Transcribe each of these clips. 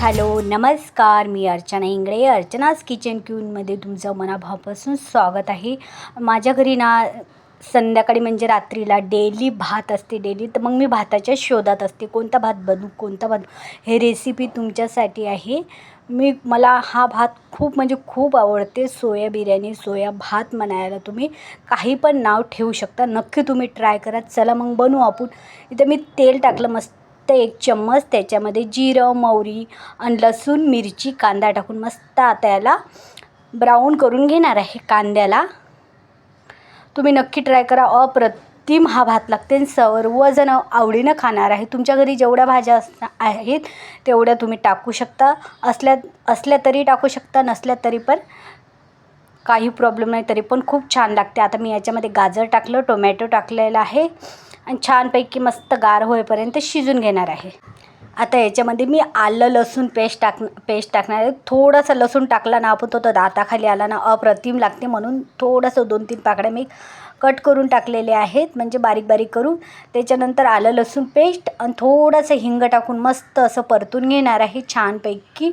Hello नमस्कार. मी Archana Ingale. Archana's kitchen क्यूनमध्ये तुमचं मनाभावापासून स्वागत आहे. माझ्या घरी ना संध्याकाळी म्हणजे रात्रीला डेली भात असते डेली. तर मग मी भाताच्या शोधात असते. कोणता भात बनू कोणता भात हे रेसिपी तुमच्यासाठी आहे. मी मला हा भात खूप म्हणजे खूप आवडते. सोया बिर्याणी सोया भात म्हणायला तुम्ही काही पण नाव ठेवू शकता. नक्की तुम्ही ट्राय करा. चला मग बनवू आपण. इथं मी तेल टाकलं मस्त एक चम्मच त्याच्यामध्ये जिरं मोहरी आणि लसूण मिरची कांदा टाकून मस्त आता याला ब्राऊन करून घेणार आहे कांद्याला. तुम्ही नक्की ट्राय करा. अप्रतिम हा भात लागते आणि सर्वजण आवडीनं खाणार आहे. तुमच्या घरी जेवढ्या भाज्या असता आहेत तेवढ्या तुम्ही टाकू शकता. असल्या असल्या तरी टाकू शकता नसल्या तरी पण काही प्रॉब्लेम नाही. तरी पण खूप छान लागते. आता मी याच्यामध्ये गाजर टाकलं टोमॅटो टाकलेलं आहे. आणि छानपैकी मस्त गार होईपर्यंत शिजून घेणार आहे. आता याच्यामध्ये मी आलं लसूण पेस्ट टाक पेस्ट टाकणार आहे. थोडंसं लसूण टाकला ना आपण तो तो दाताखाली आला ना अप्रतिम लागते म्हणून थोडंसं दोन तीन पाकड्या मी कट करून टाकलेले आहेत. म्हणजे बारीक बारीक करून त्याच्यानंतर आलं लसूण पेस्ट आणि थोडंसं हिंग टाकून मस्त असं परतून घेणार आहे छानपैकी.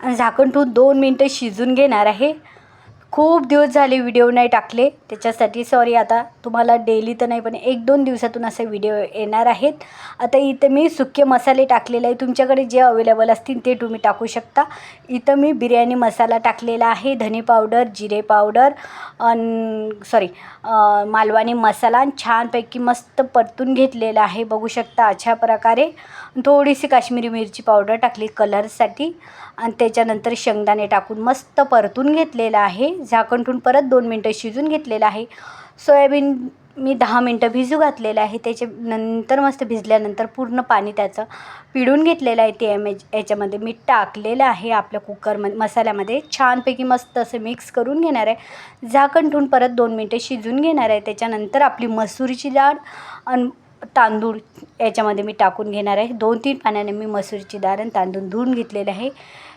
आणि झाकण ठेवून दोन मिनटं शिजून घेणार आहे. खूप दिवस झाले व्हिडिओ नाही टाकले. त्याच्यासाठी सॉरी आता. तुम्हाला डेली तर नाही पण एक दोन दिवसातून असे व्हिडिओ येणार आहेत. आता इथं मी सुके मसाले टाकलेले आहे. तुमच्याकडे जे अवेलेबल असतील ते तुम्ही टाकू शकता. इथं मी बिर्याणी मसाला टाकलेला आहे. धने पावडर जिरे पावडर अन सॉरी मालवानी मसाला. छानपैकी मस्त परतून घेतलेला आहे. बघू शकता अशा प्रकारे. थोडीशी काश्मीरी मिरची पावडर टाकली कलरसाठी आणि त्याच्यानंतर शेंगदाणे टाकून मस्त परतून घेतलेलं आहे. झाकण ठेवून परत दोन मिनटं शिजून घेतलेलं आहे. सोयाबीन मी दहा मिनटं भिजू घातलेलं आहे. त्याच्यानंतर मस्त भिजल्यानंतर पूर्ण पाणी त्याचं पिळून घेतलेलं आहे. ते एम एच याच्यामध्ये मी टाकलेलं आहे आपल्या कुकरमध्ये मसाल्यामध्ये. छानपैकी मस्त असं मिक्स करून घेणार आहे. झाकण ठेवून परत दोन मिनटं शिजून घेणार आहे. त्याच्यानंतर आपली मसुरीची डाळ अन तांदूळ याच्यामध्ये मी टाकून घेणार आहे. दोन तीन पाण्याने मी मसूरची डाळ आणि तांदूळ धुवून घेतलेले आहे.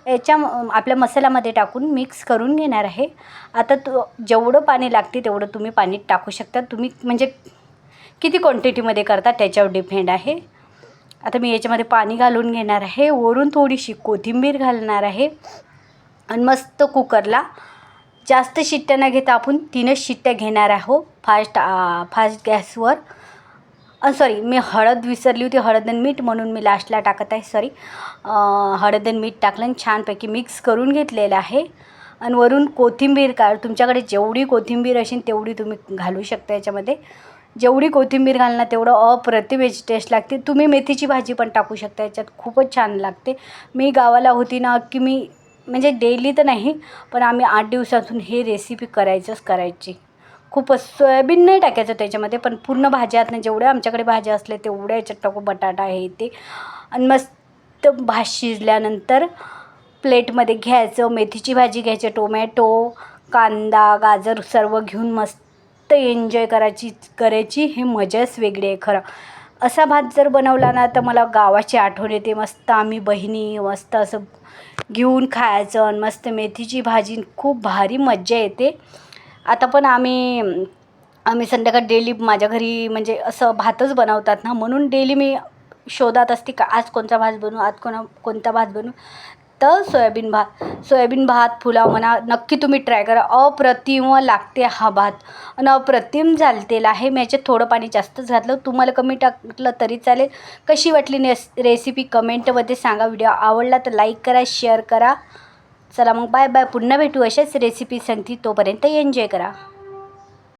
याच्या आपल्या मसाल्यामध्ये टाकून मिक्स करून घेणार आहे. आता तो जेवढं पाणी लागते तेवढं तुम्ही पाणी टाकू शकता. तुम्ही म्हणजे किती क्वांटिटीमध्ये करता त्याच्यावर डिपेंड आहे. आता मी याच्यामध्ये पाणी घालून घेणार आहे. वरून थोडीशी कोथिंबीर घालणार आहे. आणि मस्त कुकरला जास्त शिट्ट्या न घेता आपण तीनच शिट्ट्या घेणार आहो फास्ट फास्ट गॅसवर. सॉरी मी हळद विसरली होती हळद आणि मीठ म्हणून मी लास्टला टाकत आहे सॉरी हळद आणि मीठ टाकलं आणि छानपैकी मिक्स करून घेतलेलं आहे. आणि वरून कोथिंबीर का तुमच्याकडे जेवढी कोथिंबीर असेल तेवढी तुम्ही घालू शकता याच्यामध्ये. जेवढी कोथिंबीर घालणार तेवढं अप्रतिम टेस्ट लागते. तुम्ही मेथीची भाजी पण टाकू शकता याच्यात खूपच छान लागते. मी गावाला होती ना की मी म्हणजे डेली तर नाही पण आम्ही आठ दिवसातून हे रेसिपी करायचंच करायची. खूपच सोयाबीन नाही टाकायचं त्याच्यामध्ये पण पूर्ण भाज्यातनं जेवढ्या आमच्याकडे भाज्या असल्या तेवढ्या याच्यात टाकू बटाटा हे ते. आणि मस्त भात शिजल्यानंतर प्लेटमध्ये घ्यायचं मेथीची भाजी घ्यायची टोमॅटो कांदा गाजर सर्व घेऊन मस्त एन्जॉय करायची करायची ही मजाच वेगळी आहे खरं. असा भात जर बनवला ना तर मला गावाची आठवण येते. मस्त आम्ही बहिणी मस्त असं घेऊन खायचं आणि मस्त मेथीची भाजी खूप भारी मज्जा येते. आता पण आम्ही आम्ही संध्याकाळ डेली माझ्या घरी म्हणजे असं भातच बनवतात ना म्हणून डेली मी शोधात असते का आज कोणता भात बनवू आज कोणा कोणता भात बनवू. तर सोयाबीन भात सोयाबीन भात पुलाव म्हणा नक्की तुम्ही ट्राय करा. अप्रतिम लागते हा भात. आणि अप्रतिम झालतेला आहे. मी याच्यात थोडं पाणी जास्तच घातलं. तुम्हाला कमी टाकलं तरी चालेल. कशी वाटली नेस रेसिपी कमेंटमध्ये सांगा. व्हिडिओ आवडला तर लाईक करा शेअर करा. चला मग बाय बाय. पुन्हा भेटू अशाच रेसिपी सांगते तोपर्यंत एन्जॉय करा.